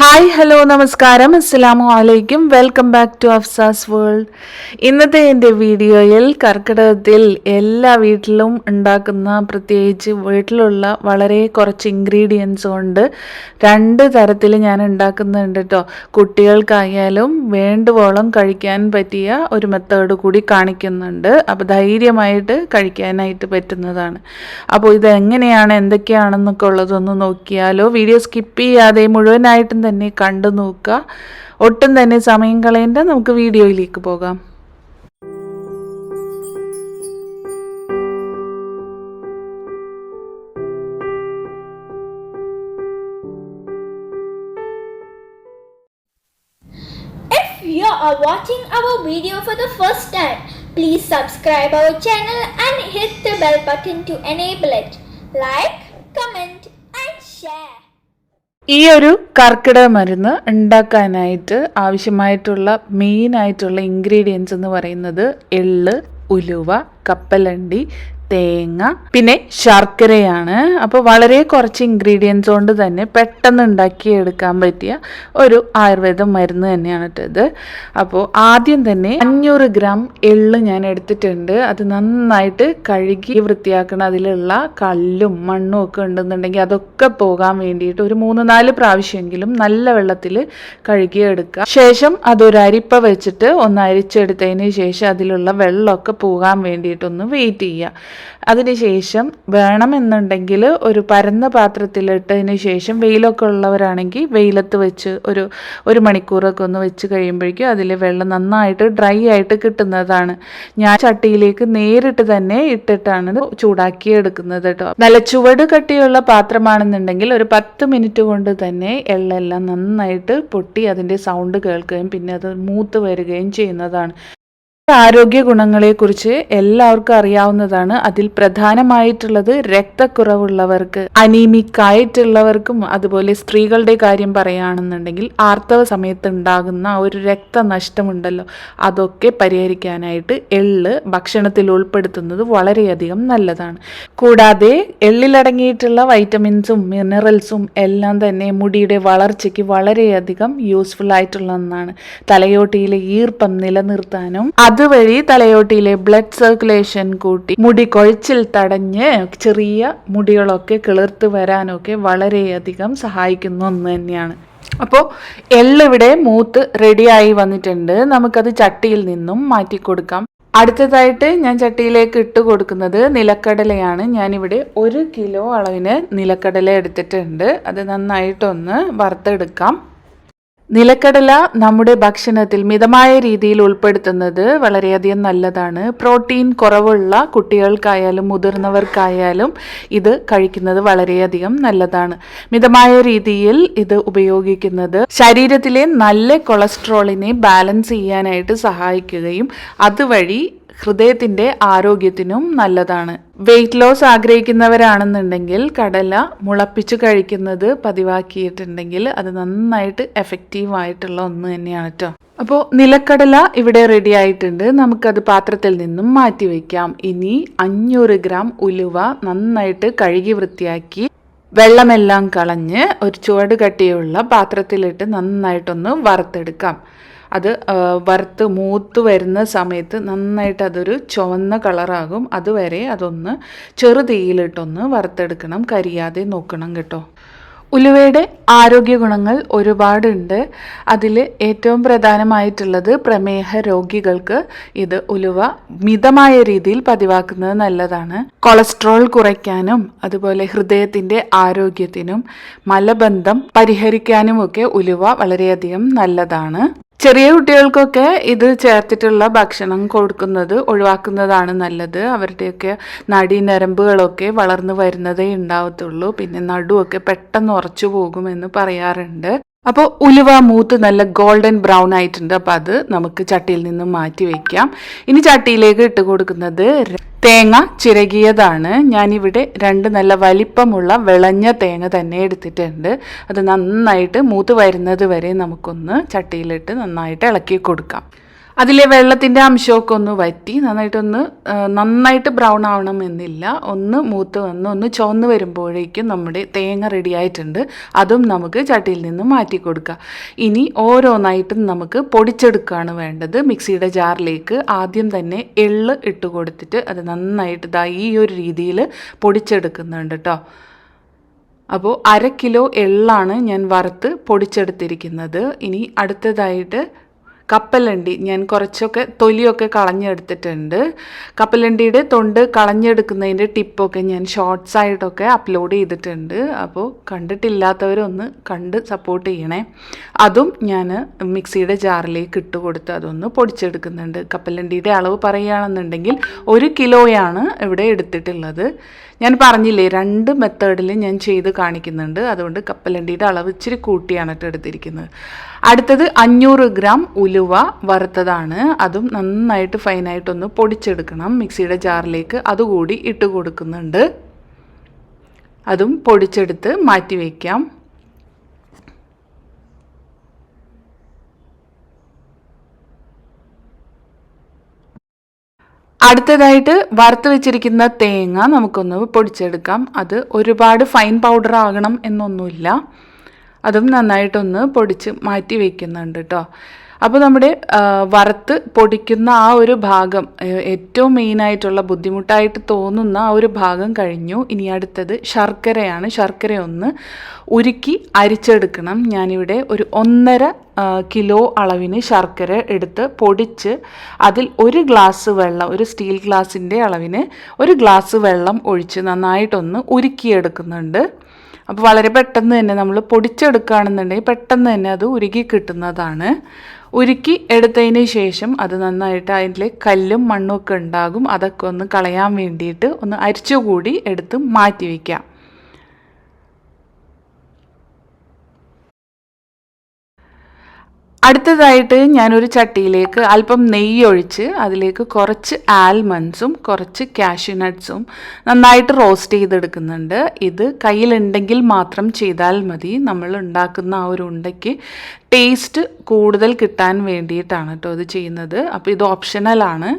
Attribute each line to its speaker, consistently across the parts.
Speaker 1: Hi hello നമസ്കാരം. അസ്സലാമു അലൈക്കും. Welcome back to Afsa's world. ഇന്നത്തെ എന്റെ വീഡിയോയിൽ കർക്കിടകത്തിൽ എല്ലാ വീട്ടിലും ഉണ്ടാക്കുന്ന പ്രത്യേകിച്ച് വീട്ടിലുള്ള വളരെ കുറച്ച് ഇൻഗ്രീഡിയൻസ് കൊണ്ട് രണ്ട് തരത്തിൽ ഞാൻ ഉണ്ടാക്കുന്നുണ്ട് കേട്ടോ കുട്ടികൾക്കായാലും വേണ്ടുവോളം കഴിക്കാൻ പറ്റിയ ഒരു മെത്തേഡ് കൂടി കാണിക്കുന്നുണ്ട്. അപ്പോൾ ധൈര്യമായിട്ട് കഴിക്കാനായിട്ട് പറ്റുന്നതാണ്. അപ്പോൾ ഇത് എങ്ങനെയാണ് എന്തൊക്കെയാണെന്നൊക്കെ ഉള്ളതൊന്ന് നോക്കിയാലോ. വീഡിയോ സ്കിപ്പ് ചെയ്യാതെ മുഴുവനായിട്ടും തന്നെ കണ്ടു നോക്കുക ഒട്ടും തന്നെ സമയം കളയേണ്ട നമുക്ക് വീഡിയോയിലേക്ക് പോകാം
Speaker 2: you are watching our video for the first time, please subscribe our channel and hit the bell button to enable it. Like, comment and share.
Speaker 1: ഈ ഒരു കർക്കിടക മരുന്ന് ഉണ്ടാക്കാനായിട്ട് ആവശ്യമായിട്ടുള്ള മെയിനായിട്ടുള്ള ഇൻഗ്രീഡിയൻസ് എന്ന് പറയുന്നത് എള്ള് ഉലുവ കപ്പലണ്ടി തേങ്ങ പിന്നെ ശർക്കരയാണ്. അപ്പോൾ വളരെ കുറച്ച് ഇൻഗ്രീഡിയൻസ് കൊണ്ട് തന്നെ പെട്ടെന്ന് ഉണ്ടാക്കിയെടുക്കാൻ പറ്റിയ ഒരു ആയുർവേദ മരുന്ന് തന്നെയാണ് ഇത്. അപ്പോൾ ആദ്യം തന്നെ അഞ്ഞൂറ് ഗ്രാം എള്ള് ഞാൻ എടുത്തിട്ടുണ്ട്. അത് നന്നായിട്ട് കഴുകി വൃത്തിയാക്കണം അതിലുള്ള കല്ലും മണ്ണും ഒക്കെ ഉണ്ടെന്നുണ്ടെങ്കിൽ അതൊക്കെ പോകാൻ വേണ്ടിയിട്ട് ഒരു മൂന്ന് നാല് പ്രാവശ്യമെങ്കിലും നല്ല വെള്ളത്തിൽ കഴുകിയെടുക്കുക. ശേഷം അതൊരരിപ്പ വെച്ചിട്ട് ഒന്ന് അരിച്ചെടുത്തതിന് ശേഷം അതിലുള്ള വെള്ളമൊക്കെ പോകാൻ വേണ്ടിയിട്ടൊന്ന് വെയിറ്റ് ചെയ്യുക അതിനുശേഷം വേണമെന്നുണ്ടെങ്കിൽ ഒരു പരന്ന പാത്രത്തിലിട്ടതിന് ശേഷം വെയിലൊക്കെ ഉള്ളവരാണെങ്കിൽ വെയിലത്ത് വെച്ച് ഒരു ഒരു മണിക്കൂറൊക്കെ ഒന്ന് വെച്ച് കഴിയുമ്പോഴേക്കും അതിൽ വെള്ളം നന്നായിട്ട് ഡ്രൈ ആയിട്ട് കിട്ടുന്നതാണ്. ഞാൻ ചട്ടിയിലേക്ക് നേരിട്ട് തന്നെ ഇട്ടിട്ടാണ് ചൂടാക്കി എടുക്കുന്നത് കേട്ടോ നല്ല ചുവട് കട്ടിയുള്ള പാത്രമാണെന്നുണ്ടെങ്കിൽ ഒരു പത്ത് മിനിറ്റ് കൊണ്ട് തന്നെ എള്ളെല്ലാം നന്നായിട്ട് പൊട്ടി അതിന്റെ സൗണ്ട് കേൾക്കുകയും പിന്നെ അത് മൂത്ത് വരികയും ചെയ്യുന്നതാണ്. ആരോഗ്യ ഗുണങ്ങളെക്കുറിച്ച് എല്ലാവർക്കും അറിയാവുന്നതാണ്. അതിൽ പ്രധാനമായിട്ടുള്ളത് രക്തക്കുറവുള്ളവർക്ക് അനീമിക് ആയിട്ടുള്ളവർക്കും അതുപോലെ സ്ത്രീകളുടെ കാര്യം പറയുകയാണെന്നുണ്ടെങ്കിൽ ആർത്തവ സമയത്ത് ഉണ്ടാകുന്ന ഒരു രക്തനഷ്ടമുണ്ടല്ലോ അതൊക്കെ പരിഹരിക്കാനായിട്ട് എള്ള് ഭക്ഷണത്തിൽ ഉൾപ്പെടുത്തുന്നത് വളരെയധികം നല്ലതാണ്. കൂടാതെ എള്ളിലടങ്ങിയിട്ടുള്ള വൈറ്റമിൻസും മിനറൽസും എല്ലാം തന്നെ മുടിയുടെ വളർച്ചയ്ക്ക് വളരെയധികം യൂസ്ഫുൾ ആയിട്ടുള്ള ഒന്നാണ്. തലയോട്ടിയിലെ ഈർപ്പം നിലനിർത്താനും അതുവഴി തലയോട്ടിയിലെ ബ്ലഡ് സർക്കുലേഷൻ കൂട്ടി മുടി കൊഴിച്ചിൽ തടഞ്ഞ് ചെറിയ മുടികളൊക്കെ കിളിർത്ത് വരാനൊക്കെ വളരെയധികം സഹായിക്കുന്ന ഒന്ന് തന്നെയാണ്. അപ്പോൾ എള്ളിവിടെ മൂത്ത് റെഡിയായി വന്നിട്ടുണ്ട്. നമുക്കത് ചട്ടിയിൽ നിന്നും മാറ്റി കൊടുക്കാം. അടുത്തതായിട്ട് ഞാൻ ചട്ടിയിലേക്ക് ഇട്ട് കൊടുക്കുന്നത് നിലക്കടലയാണ്. ഞാനിവിടെ ഒരു കിലോ അളവിന് നിലക്കടല എടുത്തിട്ടുണ്ട്. അത് നന്നായിട്ടൊന്ന് വറുത്തെടുക്കാം. നിലക്കടല നമ്മുടെ ഭക്ഷണത്തിൽ മിതമായ രീതിയിൽ ഉൾപ്പെടുത്തുന്നത് വളരെയധികം നല്ലതാണ്. പ്രോട്ടീൻ കുറവുള്ള കുട്ടികൾക്കായാലും മുതിർന്നവർക്കായാലും ഇത് കഴിക്കുന്നത് വളരെയധികം നല്ലതാണ്. മിതമായ രീതിയിൽ ഇത് ഉപയോഗിക്കുന്നത് ശരീരത്തിലെ നല്ല കൊളസ്ട്രോളിനെ ബാലൻസ് ചെയ്യാനായിട്ട് സഹായിക്കുകയും അതുവഴി ഹൃദയത്തിന്റെ ആരോഗ്യത്തിനും നല്ലതാണ്. വെയിറ്റ് ലോസ് ആഗ്രഹിക്കുന്നവരാണെന്നുണ്ടെങ്കിൽ കടല മുളപ്പിച്ച് കഴിക്കുന്നത് പതിവാക്കിയിട്ടുണ്ടെങ്കിൽ അത് നന്നായിട്ട് എഫക്റ്റീവ് ആയിട്ടുള്ള ഒന്ന് തന്നെയാണ് കേട്ടോ അപ്പോൾ നിലക്കടല ഇവിടെ റെഡി ആയിട്ടുണ്ട്. നമുക്കത് പാത്രത്തിൽ നിന്നും മാറ്റി വയ്ക്കാം ഇനി അഞ്ഞൂറ് ഗ്രാം ഉലുവ നന്നായിട്ട് കഴുകി വൃത്തിയാക്കി വെള്ളമെല്ലാം കളഞ്ഞ് ഒരു ചുവട് കട്ടിയുള്ള പാത്രത്തിലിട്ട് നന്നായിട്ടൊന്ന് വറുത്തെടുക്കാം. അത് വറുത്ത് മൂത്ത് വരുന്ന സമയത്ത് നന്നായിട്ട് അതൊരു ചുവന്ന കളറാകും. അതുവരെ അതൊന്ന് ചെറുതീയിലിട്ടൊന്ന് വറുത്തെടുക്കണം. കരിയാതെ നോക്കണം കേട്ടോ. ഉലുവയുടെ ആരോഗ്യ ഗുണങ്ങൾ ഒരുപാടുണ്ട്. അതിൽ ഏറ്റവും പ്രധാനമായിട്ടുള്ളത് പ്രമേഹ രോഗികൾക്ക് ഇത് ഉലുവ മിതമായ രീതിയിൽ പതിവാക്കുന്നത് നല്ലതാണ്. കൊളസ്ട്രോൾ കുറയ്ക്കാനും അതുപോലെ ഹൃദയത്തിന്റെ ആരോഗ്യത്തിനും മലബന്ധം പരിഹരിക്കാനുമൊക്കെ ഉലുവ വളരെയധികം നല്ലതാണ്. ചെറിയ കുട്ടികൾക്കൊക്കെ ഇത് ചേർത്തിട്ടുള്ള ഭക്ഷണം കൊടുക്കുന്നത് ഒഴിവാക്കുന്നതാണ് നല്ലത്. അവരുടെയൊക്കെ നടീനരമ്പുകളൊക്കെ വളർന്നു വരുന്നതേ ഉണ്ടാവത്തുള്ളൂ. പിന്നെ നടുവൊക്കെ പെട്ടെന്ന് ഉറച്ചു പോകുമെന്ന് പറയാറുണ്ട്. അപ്പോൾ ഉലുവ മൂത്ത് നല്ല ഗോൾഡൻ ബ്രൗൺ ആയിട്ടുണ്ട്. അപ്പോൾ അത് നമുക്ക് ചട്ടിയിൽ നിന്ന് മാറ്റി വയ്ക്കാം ഇനി ചട്ടിയിലേക്ക് ഇട്ട് കൊടുക്കുന്നത് തേങ്ങ ചിരകിയതാണ്. ഞാനിവിടെ രണ്ട് നല്ല വലിപ്പമുള്ള വിളഞ്ഞ തേങ്ങ തന്നെ എടുത്തിട്ടുണ്ട്. അത് നന്നായിട്ട് മൂത്ത് വരുന്നത് വരെ നമുക്കൊന്ന് ചട്ടിയിലിട്ട് നന്നായിട്ട് ഇളക്കി കൊടുക്കാം. അതിലെ വെള്ളത്തിന്റെ അംശമൊക്കെ ഒന്ന് വറ്റി നന്നായിട്ടൊന്ന് നന്നായിട്ട് ബ്രൗൺ ആവണമെന്നില്ല. ഒന്ന് മൂത്ത് വന്ന് ഒന്ന് ചുവന്ന് വരുമ്പോഴേക്കും നമ്മുടെ തേങ്ങ റെഡി ആയിട്ടുണ്ട്. അതും നമുക്ക് ചട്ടിയിൽ നിന്ന് മാറ്റി കൊടുക്കുക ഇനി ഓരോന്നായിട്ടും നമുക്ക് പൊടിച്ചെടുക്കുകയാണ് വേണ്ടത്. മിക്സിയുടെ ജാറിലേക്ക് ആദ്യം തന്നെ എള്ള് ഇട്ട് കൊടുത്തിട്ട് അത് നന്നായിട്ട് ഇതാ ഈ ഒരു രീതിയിൽ പൊടിച്ചെടുക്കുന്നുണ്ട് കേട്ടോ അപ്പോൾ അര കിലോ എള്ളാണ് ഞാൻ വറുത്ത് പൊടിച്ചെടുത്തിരിക്കുന്നത്. ഇനി അടുത്തതായിട്ട് കപ്പലണ്ടി. ഞാൻ കുറച്ചൊക്കെ തൊലിയൊക്കെ കളഞ്ഞെടുത്തിട്ടുണ്ട്. കപ്പലണ്ടിയുടെ തൊണ്ട് കളഞ്ഞെടുക്കുന്നതിന്റെ ടിപ്പൊക്കെ ഞാൻ ഷോർട്സ് ആയിട്ടൊക്കെ അപ്ലോഡ് ചെയ്തിട്ടുണ്ട്. അപ്പോൾ കണ്ടിട്ടില്ലാത്തവരൊന്ന് കണ്ട് സപ്പോർട്ട് ചെയ്യണേ. അതും ഞാൻ മിക്സിയുടെ ജാറിലേക്ക് ഇട്ട് കൊടുത്ത് അതൊന്ന് പൊടിച്ചെടുക്കുന്നുണ്ട്. കപ്പലണ്ടിയുടെ അളവ് പറയുകയാണെന്നുണ്ടെങ്കിൽ ഒരു കിലോയാണ് ഇവിടെ എടുത്തിട്ടുള്ളത്. ഞാൻ പറഞ്ഞില്ലേ രണ്ട് മെത്തേഡിൽ ഞാൻ ചെയ്ത് കാണിക്കുന്നുണ്ട്. അതുകൊണ്ട് കപ്പലണ്ടിയുടെ അളവ് ഇച്ചിരി കൂട്ടിയാണ് കേട്ടോ എടുത്തിരിക്കുന്നത്. അടുത്തത് അഞ്ഞൂറ് ഗ്രാം ഉലുവ വറുത്തതാണ്. അതും നന്നായിട്ട് ഫൈനായിട്ടൊന്ന് പൊടിച്ചെടുക്കണം. മിക്സിയുടെ ജാറിലേക്ക് അതുകൂടി ഇട്ട് കൊടുക്കുന്നുണ്ട്. അതും പൊടിച്ചെടുത്ത് മാറ്റി വയ്ക്കാം അടുത്തതായിട്ട് വറുത്ത് വെച്ചിരിക്കുന്ന തേങ്ങ നമുക്കൊന്ന് പൊടിച്ചെടുക്കാം. അത് ഒരുപാട് ഫൈൻ പൗഡർ ആകണം എന്നൊന്നുമില്ല. അതും നന്നായിട്ടൊന്ന് പൊടിച്ച് മാറ്റി വയ്ക്കുന്നുണ്ട് കേട്ടോ അപ്പോൾ നമ്മുടെ വറുത്ത് പൊടിക്കുന്ന ആ ഒരു ഭാഗം ഏറ്റവും മെയിനായിട്ടുള്ള ബുദ്ധിമുട്ടായിട്ട് തോന്നുന്ന ആ ഒരു ഭാഗം കഴിഞ്ഞു. ഇനി അടുത്തത് ശർക്കരയാണ്. ശർക്കര ഒന്ന് ഉരുക്കി അരിച്ചെടുക്കണം. ഞാനിവിടെ ഒരു ഒന്നര കിലോ അളവിന് ശർക്കര എടുത്ത് പൊടിച്ച് അതിൽ ഒരു ഗ്ലാസ് വെള്ളം ഒരു സ്റ്റീൽ ഗ്ലാസിന്റെ അളവിന് ഒരു ഗ്ലാസ് വെള്ളം ഒഴിച്ച് നന്നായിട്ടൊന്ന് ഉരുക്കിയെടുക്കുന്നുണ്ട്. അപ്പോൾ വളരെ പെട്ടെന്ന് തന്നെ നമ്മൾ പൊടിച്ചെടുക്കുകയാണെന്നുണ്ടെങ്കിൽ പെട്ടെന്ന് തന്നെ അത് ഉരുകി കിട്ടുന്നതാണ്. ഉരുക്കി എടുത്തതിന് ശേഷം അത് നന്നായിട്ട് അതിൽ കല്ലും മണ്ണും ഒക്കെ ഉണ്ടാകും. അതൊക്കെ ഒന്ന് കളയാൻ വേണ്ടിയിട്ട് ഒന്ന് അരിച്ചുകൂടി എടുത്ത് മാറ്റി വയ്ക്കാം അടുത്തതായിട്ട് ഞാനൊരു ചട്ടിയിലേക്ക് അല്പം നെയ്യ് ഒഴിച്ച് അതിലേക്ക് കുറച്ച് ആൽമണ്ട്സും കുറച്ച് കാഷ്യൂ നട്ട്സും നന്നായിട്ട് റോസ്റ്റ് ചെയ്തെടുക്കുന്നുണ്ട്. ഇത് കയ്യിലുണ്ടെങ്കിൽ മാത്രം ചെയ്താൽ മതി. നമ്മൾ ഉണ്ടാക്കുന്ന ആ ഒരു ഉണ്ടയ്ക്ക് ടേസ്റ്റ് കൂടുതൽ കിട്ടാൻ വേണ്ടിയിട്ടാണ് കേട്ടോ ഇത് ചെയ്യുന്നത്. അപ്പോൾ ഇത് ഓപ്ഷണലാണ്.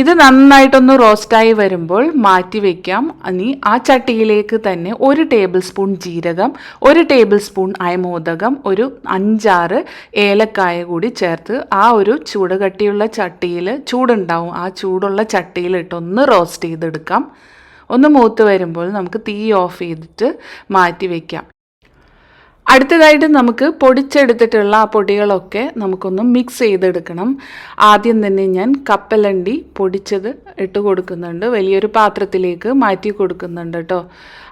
Speaker 1: ഇത് നന്നായിട്ടൊന്ന് റോസ്റ്റായി വരുമ്പോൾ മാറ്റി വയ്ക്കാം ഇനി ആ ചട്ടിയിലേക്ക് തന്നെ ഒരു ടേബിൾ സ്പൂൺ ജീരകം ഒരു ടേബിൾ സ്പൂൺ അയമോദകം ഒരു അഞ്ചാറ് ഏലക്കായ കൂടി ചേർത്ത് ആ ഒരു ചൂട് കട്ടിയുള്ള ചട്ടിയിൽ ചൂടുണ്ടാവും. ആ ചൂടുള്ള ചട്ടിയിലിട്ടൊന്ന് റോസ്റ്റ് ചെയ്തെടുക്കാം. ഒന്ന് മൂത്ത് വരുമ്പോൾ നമുക്ക് തീ ഓഫ് ചെയ്തിട്ട് മാറ്റി വയ്ക്കാം അടുത്തതായിട്ട് നമുക്ക് പൊടിച്ചെടുത്തിട്ടുള്ള ആ പൊടികളൊക്കെ നമുക്കൊന്ന് മിക്സ് ചെയ്തെടുക്കണം. ആദ്യം തന്നെ ഞാൻ കപ്പലണ്ടി പൊടിച്ചത് ഇട്ട് കൊടുക്കുന്നുണ്ട്. വലിയൊരു പാത്രത്തിലേക്ക് മാറ്റി കൊടുക്കുന്നുണ്ട് കേട്ടോ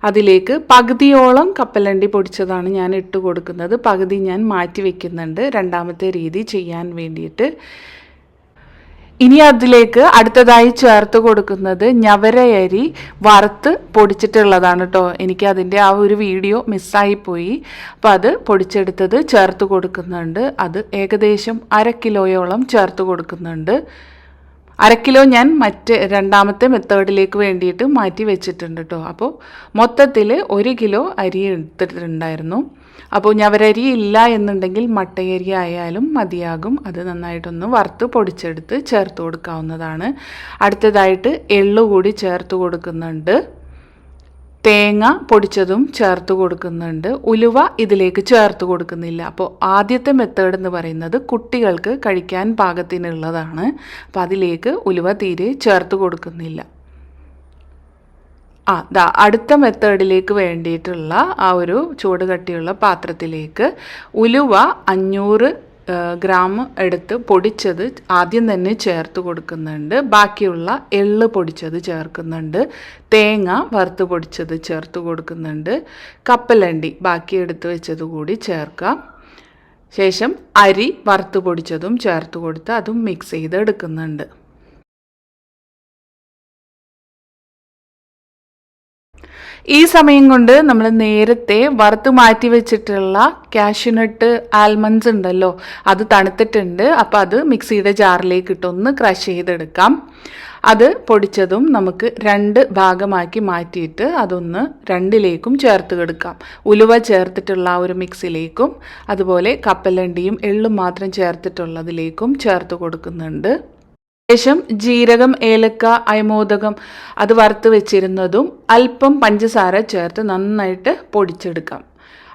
Speaker 1: അതിലേക്ക് പകുതിയോളം കപ്പലണ്ടി പൊടിച്ചതാണ് ഞാൻ ഇട്ട് കൊടുക്കുന്നത്. പകുതി ഞാൻ മാറ്റി വെക്കുന്നുണ്ട്. രണ്ടാമത്തെ രീതി ചെയ്യാൻ വേണ്ടിയിട്ട്. ഇനി അതിലേക്ക് അടുത്തതായി ചേർത്ത് കൊടുക്കുന്നത് ഞവരയരി വറുത്ത് പൊടിച്ചിട്ടുള്ളതാണ് കേട്ടോ. എനിക്ക് അതിന്റെ ആ ഒരു വീഡിയോ മിസ്സായിപ്പോയി അപ്പോൾ അത് പൊടിച്ചെടുത്തത് ചേർത്ത് കൊടുക്കുന്നുണ്ട്. അത് ഏകദേശം അര കിലോയോളം ചേർത്ത് കൊടുക്കുന്നുണ്ട്. അര കിലോ ഞാൻ മറ്റ് രണ്ടാമത്തെ മെത്തേഡിലേക്ക് വേണ്ടിയിട്ട് മാറ്റി വെച്ചിട്ടുണ്ട് കേട്ടോ അപ്പോൾ മൊത്തത്തിൽ ഒരു കിലോ അരി എടുത്തിട്ടുണ്ടായിരുന്നു. അപ്പോൾ ഞവരരി ഇല്ല എന്നുണ്ടെങ്കിൽ മട്ടയരി ആയാലും മതിയാകും. അത് നന്നായിട്ടൊന്ന് വറുത്ത് പൊടിച്ചെടുത്ത് ചേർത്ത് കൊടുക്കാവുന്നതാണ്. അടുത്തതായിട്ട് എള്ളു കൂടി ചേർത്ത് കൊടുക്കുന്നുണ്ട്. തേങ്ങ പൊടിച്ചതും ചേർത്ത് കൊടുക്കുന്നുണ്ട്. ഉലുവ ഇതിലേക്ക് ചേർത്ത് കൊടുക്കുന്നില്ല. അപ്പോൾ ആദ്യത്തെ മെത്തേഡ് എന്ന് പറയുന്നത് കുട്ടികൾക്ക് കഴിക്കാൻ പാകത്തിനുള്ളതാണ്. അപ്പോൾ അതിലേക്ക് ഉലുവ തീരെ ചേർത്ത് കൊടുക്കുന്നില്ല. ആ ദാ അടുത്ത മെത്തേഡിലേക്ക് വേണ്ടിയിട്ടുള്ള ആ ഒരു ചൂട് കട്ടിയുള്ള പാത്രത്തിലേക്ക് ഉലുവ അഞ്ഞൂറ് ഗ്രാം എടുത്ത് പൊടിച്ചത് ആദ്യം തന്നെ ചേർത്ത് കൊടുക്കുന്നുണ്ട്. ബാക്കിയുള്ള എള്ള് പൊടിച്ചത് ചേർക്കുന്നുണ്ട്. തേങ്ങ വറുത്ത് പൊടിച്ചത് ചേർത്ത് കൊടുക്കുന്നുണ്ട്. കപ്പലണ്ടി ബാക്കി എടുത്ത് വെച്ചത് കൂടി ചേർക്കാം. ശേഷം അരി വറുത്ത് പൊടിച്ചതും ചേർത്ത് കൊടുത്ത് അതും മിക്സ് ചെയ്ത് എടുക്കുന്നുണ്ട് ഈ സമയം കൊണ്ട് നമ്മൾ നേരത്തെ വറുത്ത് മാറ്റി വെച്ചിട്ടുള്ള കാഷ്യൂനട്ട് ആൽമണ്ട്സ് ഉണ്ടല്ലോ അത് തണുത്തിട്ടുണ്ട്. അപ്പോൾ അത് മിക്സിയുടെ ജാറിലേക്ക് ഇട്ടൊന്ന് ക്രഷ് ചെയ്തെടുക്കാം. അത് പൊടിച്ചതും നമുക്ക് രണ്ട് ഭാഗമാക്കി മാറ്റിയിട്ട് അതൊന്ന് രണ്ടിലേക്കും ചേർത്ത് കൊടുക്കാം. ഉലുവ ചേർത്തിട്ടുള്ള ആ ഒരു മിക്സിലേക്കും അതുപോലെ കപ്പലണ്ടിയും എള്ളും മാത്രം ചേർത്തിട്ടുള്ളതിലേക്കും ചേർത്ത് കൊടുക്കുന്നുണ്ട്. ശേഷം ജീരകം ഏലക്ക അയമോദകം അത് വറുത്ത് വെച്ചിരുന്നതും അല്പം പഞ്ചസാര ചേർത്ത് നന്നായിട്ട് പൊടിച്ചെടുക്കാം.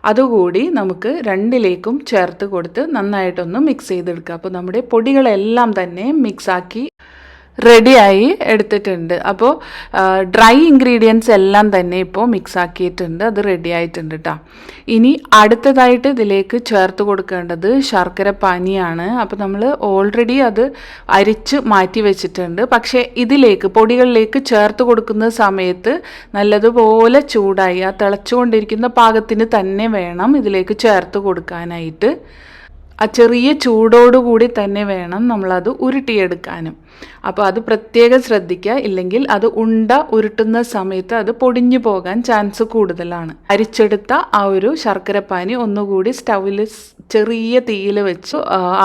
Speaker 1: അതുകൂടി നമുക്ക് രണ്ടിലേക്കും ചേർത്ത് കൊടുത്ത് നന്നായിട്ടൊന്ന് മിക്സ് ചെയ്തെടുക്കാം. അപ്പോൾ നമ്മുടെ പൊടികളെല്ലാം തന്നെ മിക്സാക്കി റെഡിയായി എടുത്തിട്ടുണ്ട്. അപ്പോൾ ഡ്രൈ ഇൻഗ്രീഡിയൻസ് എല്ലാം തന്നെ ഇപ്പോൾ മിക്സ് ആക്കിയിട്ടുണ്ട് അത് റെഡി ആയിട്ടുണ്ട് കേട്ടോ ഇനി അടുത്തതായിട്ട് ഇതിലേക്ക് ചേർത്ത് കൊടുക്കേണ്ടത് ശർക്കര പാനിയാണ്. അപ്പോൾ നമ്മൾ ഓൾറെഡി അത് അരിച്ച് മാറ്റി വെച്ചിട്ടുണ്ട്. പക്ഷേ ഇതിലേക്ക് പൊടികളിലേക്ക് ചേർത്ത് കൊടുക്കുന്ന സമയത്ത് നല്ലതുപോലെ ചൂടായി ആ തിളച്ചുകൊണ്ടിരിക്കുന്ന പാകത്തിന് തന്നെ വേണം ഇതിലേക്ക് ചേർത്ത് കൊടുക്കാനായിട്ട്. ആ ചെറിയ ചൂടോടുകൂടി തന്നെ വേണം നമ്മളത് ഉരുട്ടിയെടുക്കാനും. അപ്പോൾ അത് പ്രത്യേകം ശ്രദ്ധിക്കുക. ഇല്ലെങ്കിൽ അത് ഉണ്ട ഉരുട്ടുന്ന സമയത്ത് അത് പൊടിഞ്ഞു പോകാൻ ചാൻസ് കൂടുതലാണ്. അരിച്ചെടുത്ത ആ ഒരു ശർക്കരപ്പാനി ഒന്നുകൂടി സ്റ്റൗവിൽ ചെറിയ തീയിൽ വെച്ച്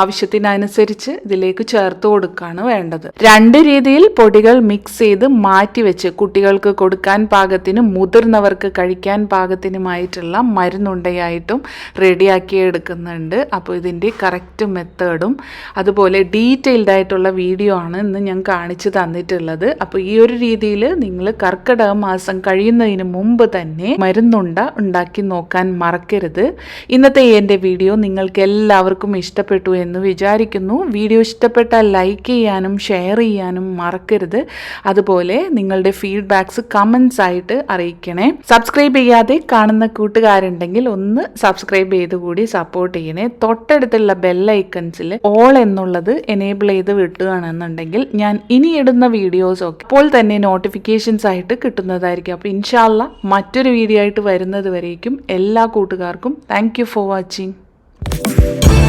Speaker 1: ആവശ്യത്തിനനുസരിച്ച് ഇതിലേക്ക് ചേർത്ത് കൊടുക്കുകയാണ് വേണ്ടത്. രണ്ട് രീതിയിൽ പൊടികൾ മിക്സ് ചെയ്ത് മാറ്റി വെച്ച് കുട്ടികൾക്ക് കൊടുക്കാൻ പാകത്തിനും മുതിർന്നവർക്ക് കഴിക്കാൻ പാകത്തിനുമായിട്ടുള്ള മരുന്നുണ്ടയായിട്ടും റെഡിയാക്കി എടുക്കുന്നുണ്ട്. അപ്പോൾ ഇതിന്റെ കറക്റ്റ് മെത്തേഡും അതുപോലെ ഡീറ്റെയിൽഡ് ആയിട്ടുള്ള വീഡിയോ ആണ് ഇന്ന് ഞാൻ കാണിച്ചു തന്നിട്ടുള്ളത്. അപ്പോൾ ഈ ഒരു രീതിയിൽ നിങ്ങൾ കർക്കിടക മാസം കഴിയുന്നതിന് മുമ്പ് തന്നെ മരുന്നുണ്ട ഉണ്ടാക്കി നോക്കാൻ മറക്കരുത്. ഇന്നത്തെ എന്റെ വീഡിയോ നിങ്ങൾക്ക് എല്ലാവർക്കും ഇഷ്ടപ്പെട്ടു എന്ന് വിചാരിക്കുന്നു. വീഡിയോ ഇഷ്ടപ്പെട്ടാൽ ലൈക്ക് ചെയ്യാനും ഷെയർ ചെയ്യാനും മറക്കരുത്. അതുപോലെ നിങ്ങളുടെ ഫീഡ്ബാക്ക്സ് കമൻസ് ആയിട്ട് അറിയിക്കണേ. സബ്സ്ക്രൈബ് ചെയ്യാതെ കാണുന്ന കൂട്ടുകാരുണ്ടെങ്കിൽ ഒന്ന് സബ്സ്ക്രൈബ് ചെയ്ത് കൂടി സപ്പോർട്ട് ചെയ്യണേ. തൊട്ടടുത്തുള്ള ബെല്ലൈക്കൺസിൽ ഓൾ എന്നുള്ളത് എനേബിൾ ചെയ്ത് വിട്ടുകയാണെന്നുണ്ടെങ്കിൽ ഞാൻ ഇനി ഇടുന്ന വീഡിയോസ് ഒക്കെ അപ്പോൾ തന്നെ നോട്ടിഫിക്കേഷൻസ് ആയിട്ട് കിട്ടുന്നതായിരിക്കും. അപ്പോൾ ഇൻഷാല്ല മറ്റൊരു വീഡിയോ ആയിട്ട് വരുന്നത് വരേക്കും. എല്ലാ കൂട്ടുകാർക്കും thank for watching Thank you.